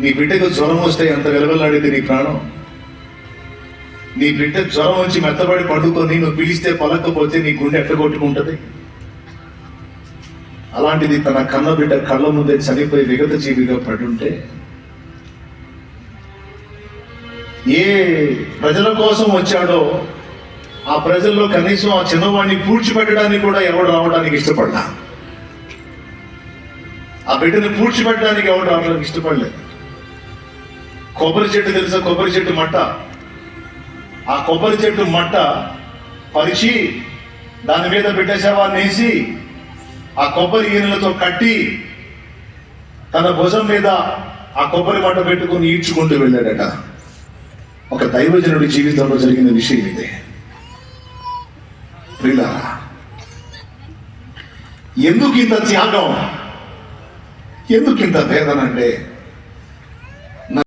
నీ బిడ్డకు జ్వరం వస్తే ఎంత వెలవెల్లాడేది నీ ప్రాణం? నీ బిడ్డ జ్వరం వచ్చి మెత్తబడి పడుకొని నువ్వు పిలిస్తే పలకపోతే నీ గుండె ఎట్ట కొట్టుకుంటది? అలాంటిది తన కన్న బిడ్డ కళ్ళ ముందే చనిపోయి విగత జీవిగా పడుంటే ఏ ప్రజల కోసం వచ్చాడో ఆ ప్రజల్లో కనీసం ఆ చిన్నవాడిని పూడ్చిపెట్టడానికి కూడా ఎవడు రావడానికి ఇష్టపడ్డా ఆ బిడ్డని పూడ్చిపెట్టడానికి ఎవడు రావడానికి ఇష్టపడలేదు? కొబ్బరి చెట్టు తెలుసా? కొబ్బరి చెట్టు మట్ట. ఆ కొబ్బరి చెట్టు మట్ట పరిచి దాని మీద పెట్టేసేవా నేసి ఆ కొబ్బరి ఈనెలతో కట్టి తన భుజం మీద ఆ కొబ్బరి మట్ట పెట్టుకుని ఈడ్చుకుంటూ వెళ్ళాడట. ఒక దైవజనుడి జీవితంలో జరిగిన విషయం ఇదే. ప్రియులారా ఎందుకు ఇంత త్యాగం? ఎందుకు ఇంత వేదన అంటే